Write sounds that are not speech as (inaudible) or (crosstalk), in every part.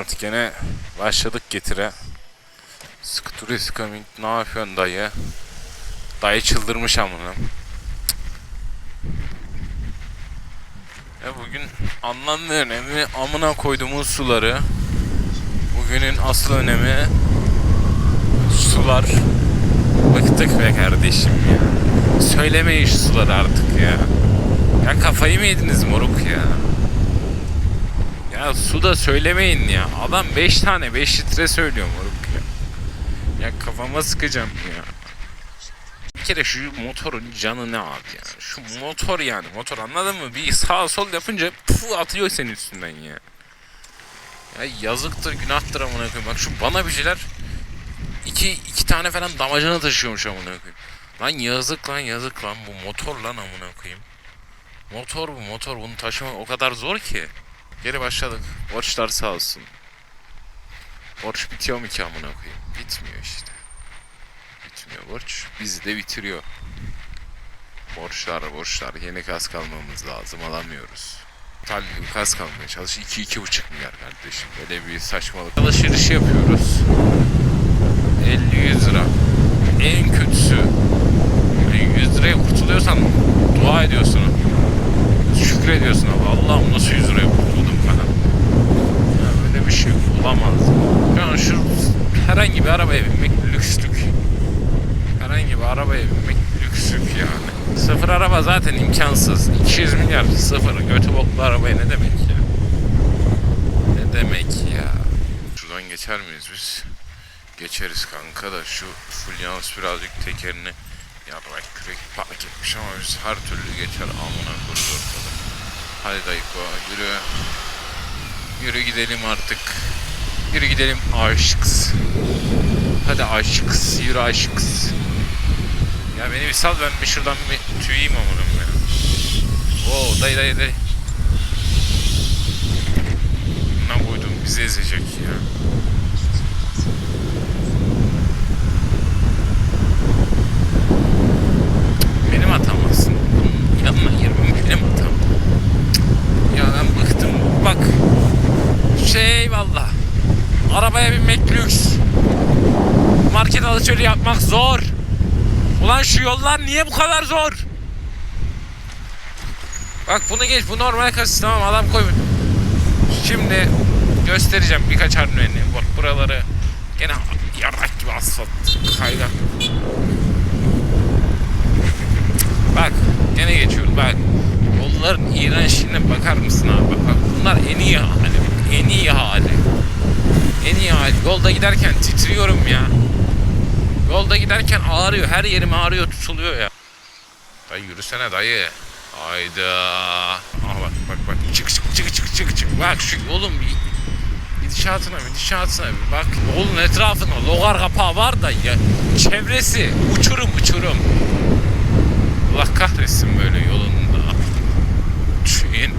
Artık gene başladık getire. Scooter is coming. Ne yapıyorsun dayı? Dayı çıldırmış amına. Ya bugün anlamlı önemi amına koyduğumuz suları. Bugünün asıl önemi sular. Bıktık be kardeşim ya. Söylemeyin şu suları artık ya. Ya kafayı mı yediniz moruk ya? Ya su da söylemeyin ya. Adam 5 tane 5 litre söylüyor moruk ya. Ya kafama sıkacağım ya. Bir kere şu motorun canı ne abi ya? Şu motor yani motor anladın mı? Bir sağ sol yapınca puf atıyor senin üstünden ya. Ya yazıktır günahtır amına koyayım. Bak şu bana bir şeyler iki, iki tane falan damacana taşıyormuş amına koyayım. Lan yazık lan yazık lan bu motor lan amına koyayım. Motor bu motor bunu taşımak o kadar zor ki. Geri başladık. Borçlar sağ olsun. Borç bitiyor mu ki amına koyayım? Bitmiyor işte. Bitmiyor borç. Bizi de bitiriyor. Borçlar borçlar. Yeni kask almamız lazım. Alamıyoruz. Talih bir kask almaya çalış. 2-2,5 milyar kardeşim. Böyle bir saçmalık. Alışveriş yapıyoruz. 50-100 lira. En kötüsü. Yani 100 liraya kurtuluyorsan dua ediyorsun. Şükrediyorsun abi. Allah'ım nasıl 100 liraya kurtuldum falan. Ya böyle bir şey olamaz. An şu herhangi bir arabaya binmek lükslük. Herhangi bir arabaya binmek lükslük yani. Sıfır araba zaten imkansız. 200 milyar sıfır. Götü boklu arabaya ne demek ya? Ne demek ya? Şuradan geçer miyiz biz? Geçeriz kanka da şu Fulyans birazcık tekerini yarrak kürek park etmiş ama biz her türlü geçer amına kuruz ortada. Hadi dayıko yürü. Yürü gidelim artık. Yürü gidelim aşıks. Hadi aşıks yürü aşıks. Ya beni bir sal ben bir şuradan bir tüyeyim amına ya. Oo dayı dayı dayı. Ne koydum bizi ezecek ya. Benim hatam aslında. Yanına girmem benim hatam. Ya ben bıktım. Bak. Şey eyvallah. Arabaya binmek lüks. Market alışveriş yapmak zor. Ulan şu yollar niye bu kadar zor? Bak bunu geç. Bu normal kasis. Tamam adam koymuş. Şimdi göstereceğim birkaç harflerini. Bak buraları gene yarrak gibi asfalt kaygan. Bak gene geçiyorum bak. Yolların iğrençliğine bakar mısın abi? Bak bunlar en iyi hali. En iyi hali. En iyi hali. Yolda giderken titriyorum ya. Yolda giderken ağrıyor. Her yerim ağrıyor tutuluyor ya. Dayı yürüsene dayı. Hayda. Aha bak bak bak. Çık çık çık çık çık çık. Bak şu yolun bir gidişatına gidişatına bir bak. Yolun etrafında logar kapağı var da ya. Çevresi uçurum uçurum. Allah kahretsin böyle yolunda. Şimdi.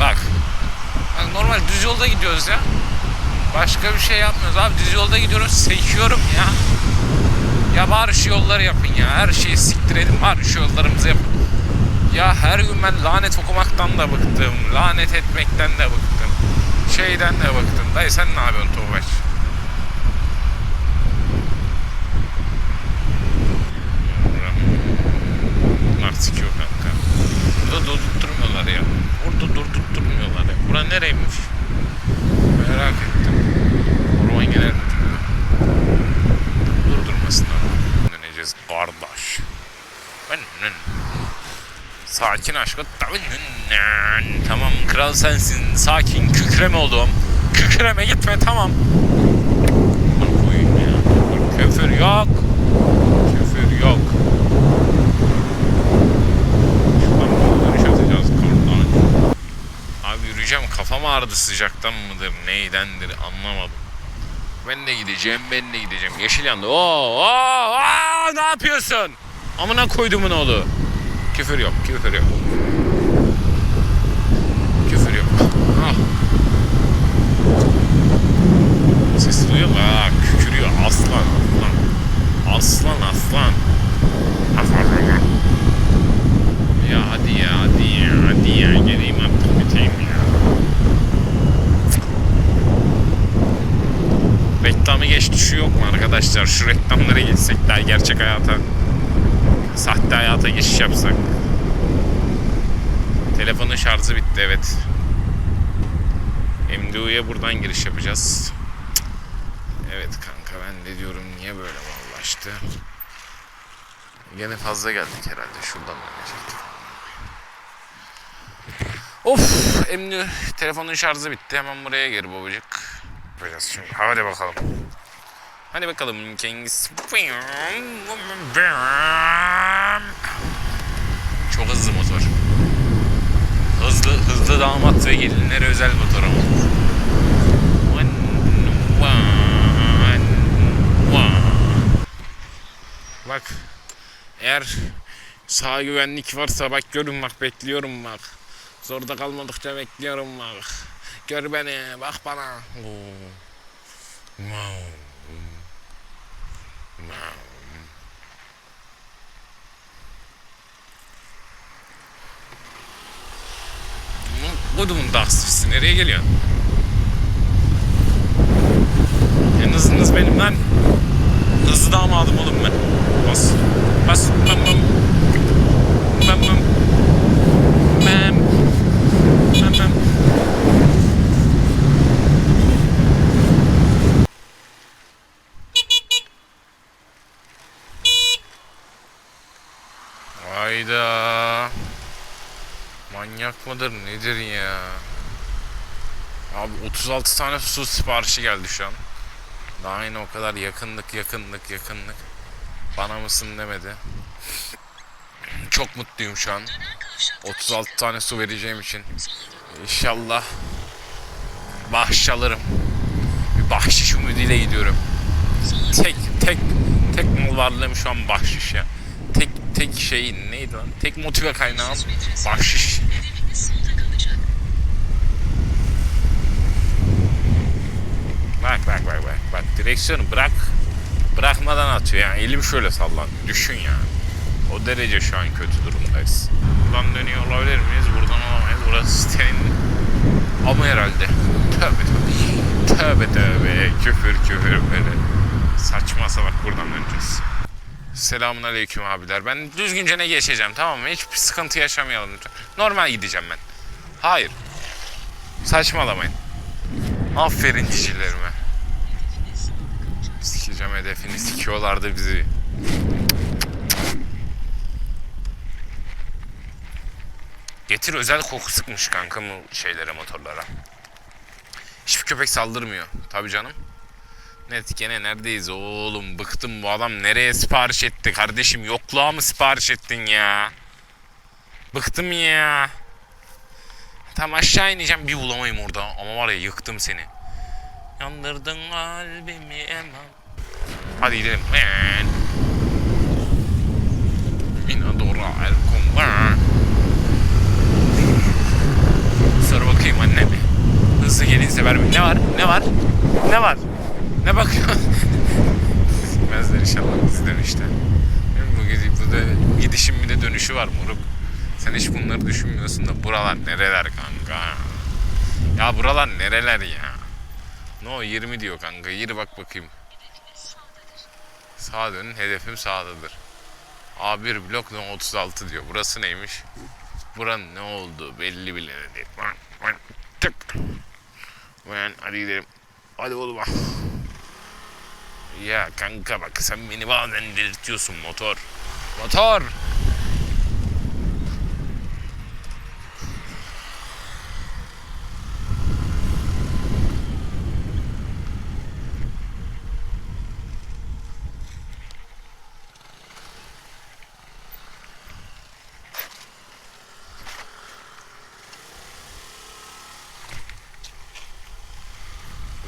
Bak. Bak normal düz yolda gidiyoruz ya. Başka bir şey yapmıyoruz abi. Düz yolda gidiyoruz. Sekiyorum ya. Ya bari yolları yapın ya. Her şeyi siktirelim. Bari şu yollarımızı yapın. Ya her gün ben lanet okumaktan da bıktım. Lanet etmekten de bıktım. Şeyden de bıktım. Dayı sen ne yapıyorsun Tuğbaş? Bunlar sikiyor kanka. Burada durdurtmuyorlar ya. Burada durdurtmuyorlar ya. Bura nereymiş? Merak ettim. Müdürlüğü. Durdurmasınlar. Döneceğiz kardeş. Sakin aşkım. Tamam kral sensin. Sakin kükreme oğlum. Kükreme gitme tamam. Küfür yok. Küfür yok. Abi yürüyeceğim kafam ağrıdı sıcaktan mıdır neydendir anlamadım. Ben de gideceğim ben de gideceğim. Yeşil yandı. Oo, oo, oo, ne yapıyorsun? Amına koydumun oğlu. Küfür yok, küfür yok. Küfür yok. Ah. Ses duyuyor mu? Aa, kükürüyor. Aslan, aslan. Aslan, aslan. Ya hadi ya hadi ya hadi ya geleyim artık biteyim ya. Reklamı geç düşü yok mu arkadaşlar? Şu reklamlara geçsek daha gerçek hayata sahte hayata geçiş yapsak. Telefonun şarjı bitti evet. MDU'ya buradan giriş yapacağız. Evet kanka ben de diyorum niye böyle mallaştı. Gene fazla geldik herhalde şuradan dönecektik. Of emni telefonun şarjı bitti hemen buraya gir babacık. Yapacağız şimdi hadi bakalım. Hadi bakalım Kings. Çok hızlı motor. Hızlı hızlı damat ve gelinlere özel motor ama. Bak eğer sağ güvenlik varsa bak görün bak bekliyorum bak. Zorda kalmadıkça bekliyorum bak. Gör beni bak bana. Kodumun daksıfısı nereye geliyorsun? En hızlınız benim lan. Hızlı damadım oğlum ben. Bas. Bas. Bam bam. Bam. Bam bam. Hayda. Manyak mıdır nedir ya? Abi 36 tane su siparişi geldi şu an. Daha yine o kadar yakınlık yakınlık yakınlık. Bana mısın demedi. Çok mutluyum şu an. 36 tane su vereceğim için. İnşallah bahşiş alırım. Bir bahşiş ümidiyle gidiyorum. Tek tek tek mal varlığım şu an bahşiş ya. Tek tek şey neydi lan? Tek motive kaynağım bahşiş. Bak bak bak bak. Direksiyonu bırak. Bırakmadan atıyor yani. Elim şöyle sallan. Düşün ya. O derece şu an kötü durumdayız. Buradan dönüyor olabilir miyiz? Buradan olamayız. Burası sitenin ama herhalde. Tövbe (laughs) tövbe. Tövbe tövbe. Küfür küfür böyle. Saçma salak buradan döneceğiz. Selamun aleyküm abiler. Ben düzgünce ne geçeceğim tamam mı? Hiçbir sıkıntı yaşamayalım. Normal gideceğim ben. Hayır. Saçmalamayın. Aferin cicilerime. Sikeceğim hedefini sikiyorlardı bizi. Getir özel koku sıkmış kanka bu şeylere motorlara. Hiçbir köpek saldırmıyor. Tabii canım. Net gene neredeyiz oğlum bıktım bu adam nereye sipariş etti kardeşim yokluğa mı sipariş ettin ya? Bıktım ya. Tam aşağı ineceğim bir bulamayayım orada ama var ya yıktım seni. Yandırdın kalbimi emam. Hadi gidelim. Man. Minadora el kumbar. Sor bakayım annem. Hızlı gelin sever mi? Ne var? Ne var? Ne var? Ne bakıyorsun? Bilmezler inşallah bizden işte. Bu, gidi- bu da gidişin bir de dönüşü var moruk. Sen hiç bunları düşünmüyorsun da buralar nereler kanka? Ya buralar nereler ya? No 20 diyor kanka. Yürü bak bakayım. Sağa dönün. Hedefim sağdadır. A1 blok no 36 diyor. Burası neymiş? Buranın ne olduğu belli bile değil. Tık. Ben hadi gidelim. Hadi oğlum. ah. Ya kanka bak sen beni bazen delirtiyorsun motor. Motor.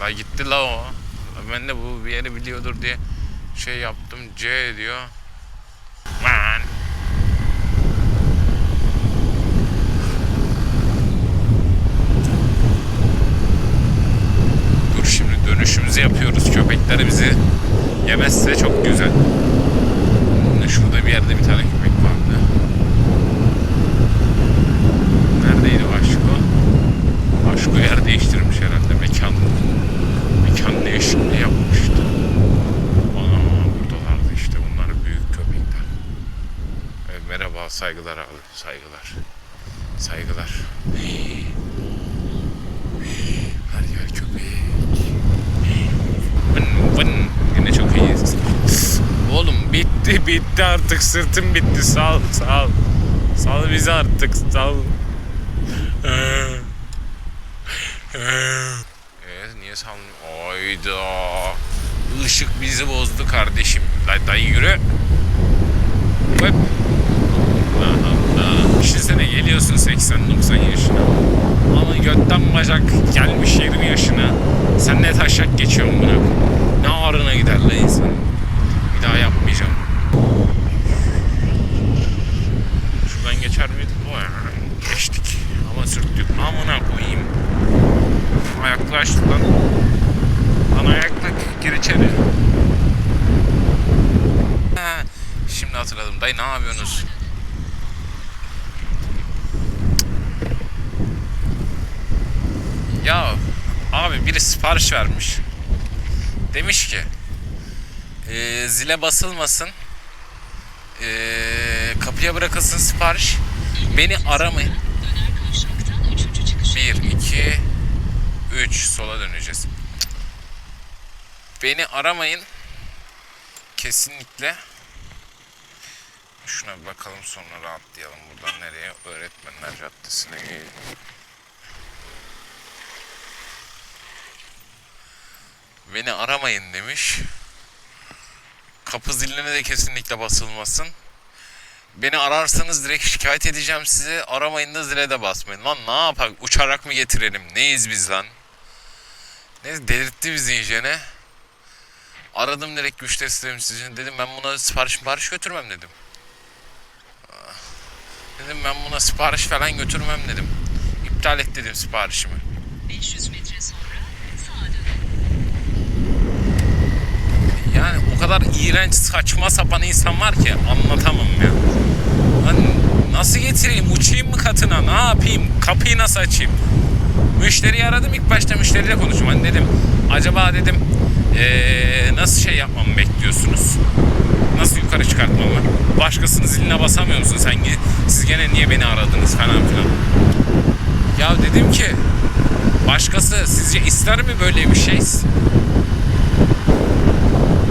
La gitti la o. Ben de bu bir yeri biliyordur diye şey yaptım. C diyor. Man. Dur şimdi dönüşümüzü yapıyoruz. Köpekler bizi yemezse çok güzel. Şurada bir yerde bir tane köpek vardı. Neredeydi Aşko? Aşko yer değiştirmiş herhalde mekan mekanın eşliğini yapmıştı. Ana buradalardı işte bunlar büyük köpekler. Evet, merhaba saygılar abi saygılar. Saygılar. Hii. Hii. Her yer köpeği. Vın vın. Yine çok iyiyiz. Oğlum bitti bitti artık sırtım bitti sal sal. Sal bizi artık sal. Ee, ee. Niye salmıyor? Oyda. Işık bizi bozdu kardeşim. Dayı, dayı yürü. Hop. Düşünsene geliyorsun 80-90 yaşına. Ama götten bacak gelmiş 20 yaşına. Sen ne taşak geçiyorsun buna. Ne ağrına gider lan insan. Bir daha yapmayacağım. Şuradan geçer miydik? Geçtik. Ama sürttük. Amına koyayım. Ayaklaş lan. Lan ayakla gir içeri. Şimdi hatırladım. Dayı ne yapıyorsunuz? Ya abi biri sipariş vermiş. Demiş ki "Ee, zile basılmasın. Ee, kapıya bırakılsın sipariş. Beni aramayın. Bir, iki, üç. Sola döneceğiz. Beni aramayın. Kesinlikle. Şuna bir bakalım sonra rahatlayalım. Buradan nereye? Öğretmenler Caddesi'ne gidelim. Beni aramayın demiş. Kapı ziline de kesinlikle basılmasın. Beni ararsanız direkt şikayet edeceğim sizi. Aramayın da zile de basmayın. Lan ne yapak? Uçarak mı getirelim? Neyiz biz lan? Ne delirtti bizi iyicene. Aradım direkt müşteri sistemcisini. Dedim ben buna sipariş sipariş götürmem dedim. Ah. Dedim ben buna sipariş falan götürmem dedim. İptal et dedim siparişimi. 500 metre sonra sağa dön. Yani o kadar iğrenç saçma sapan insan var ki anlatamam ya. Hani nasıl getireyim? Uçayım mı katına? Ne yapayım? Kapıyı nasıl açayım? Müşteriyi aradım ilk başta müşteriyle konuştum. Hani dedim acaba dedim eee, nasıl şey yapmamı bekliyorsunuz? Nasıl yukarı çıkartmamı? Başkasının ziline basamıyor musun sen? Siz gene niye beni aradınız falan filan. Ya dedim ki başkası sizce ister mi böyle bir şey?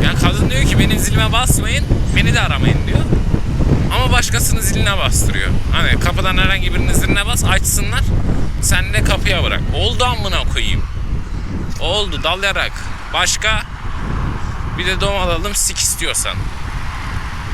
Ya kadın diyor ki benim zilime basmayın, beni de aramayın diyor. Ama başkasının ziline bastırıyor. Hani kapıdan herhangi birinin ziline bas, açsınlar. Sen de kapıya bırak. Oldu amına koyayım. Oldu dal yarak. Başka? Bir de dom alalım sik istiyorsan.